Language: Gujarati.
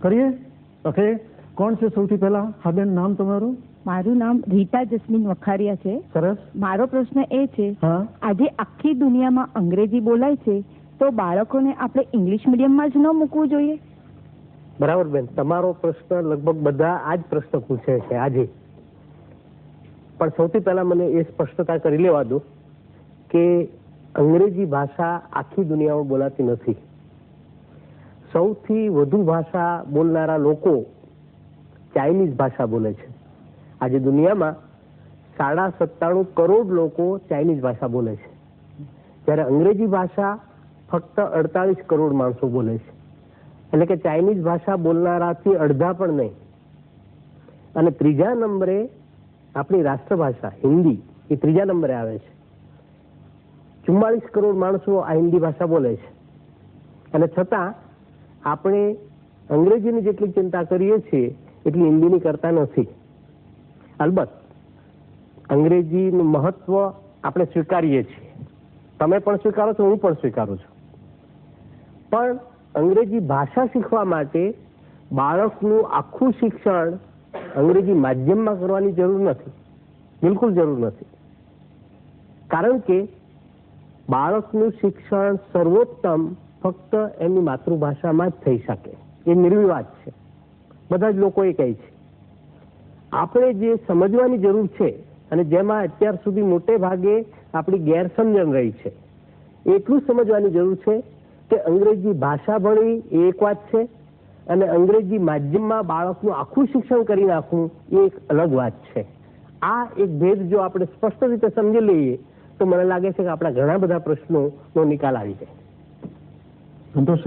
કરીએ? ઓકે. કોણ છે સૌથી પહેલા? હા બેન નામ તમારું? મારું નામ રીટા જસ્મીન વખારિયા છે. સરસ. મારો પ્રશ્ન એ છે હા. આજે આખી દુનિયામાં અંગ્રેજી બોલાય છે તો બાળકોને આપણે ઇંગ્લિશ મીડિયમમાં જ ન મૂકવું જોઈએ? બરાબર બેન તમારો પ્રશ્ન લગભગ બધા આ જ પ્રશ્ન પૂછે છે આજે. પણ સૌથી પહેલા મને એ સ્પષ્ટતા કરી લેવા દો કે અંગ્રેજી ભાષા આખી દુનિયામાં બોલાતી નથી. સૌથી વધુ ભાષા બોલનારા લોકો ચાઇનીઝ ભાષા બોલે છે. આજે દુનિયામાં સાડા સત્તાણું કરોડ લોકો ચાઇનીઝ ભાષા બોલે છે. જ્યારે અંગ્રેજી ભાષા ફક્ત અડતાલીસ કરોડ માણસો બોલે છે. એટલે કે ચાઇનીઝ ભાષા બોલનારાથી અડધા પણ નહીં. અને ત્રીજા નંબરે આપણી રાષ્ટ્રભાષા, હિન્દી, એ ત્રીજા નંબરે આવે છે. ચુમ્માલીસ કરોડ માણસો આ હિન્દી ભાષા બોલે છે. અને છતાં આપણે અંગ્રેજીની જેટલી ચિંતા કરીએ છીએ, એટલી હિન્દીની કરતા નથી. અલબત્ત, અંગ્રેજીનું મહત્વ આપણે સ્વીકારીએ છીએ. તમે પણ સ્વીકારો છો, હું પણ સ્વીકારું છું. પણ અંગ્રેજી ભાષા શીખવા માટે બાળકનું આખું શિક્ષણ અંગ્રેજી માધ્યમમાં કરવાની જરૂર નથી. બિલકુલ જરૂર નથી. કારણ કે બાળકનું શિક્ષણ સર્વોત્તમ ફક્ત એમની માતૃભાષામાં જ થઈ શકે. એ નિર્વિવાદ છે. બધા જ લોકો એ કહે છે. આપણે જે સમજવાની જરૂર છે અને જેમાં અત્યાર સુધી મોટે ભાગે આપણી ગેરસમજણ રહી છે, એટલું સમજવાની જરૂર છે કે અંગ્રેજી ભાષા ભણવી એ એક વાત છે અને અંગ્રેજી માધ્યમમાં બાળકનું આખું શિક્ષણ કરી નાખવું એ એક અલગ વાત છે. આ એક ભેદ જો આપણે સ્પષ્ટ રીતે સમજી લઈએ તો મને લાગે છે કે આપણા ઘણા બધા પ્રશ્નોનો નિકાલ આવી જાય. entonces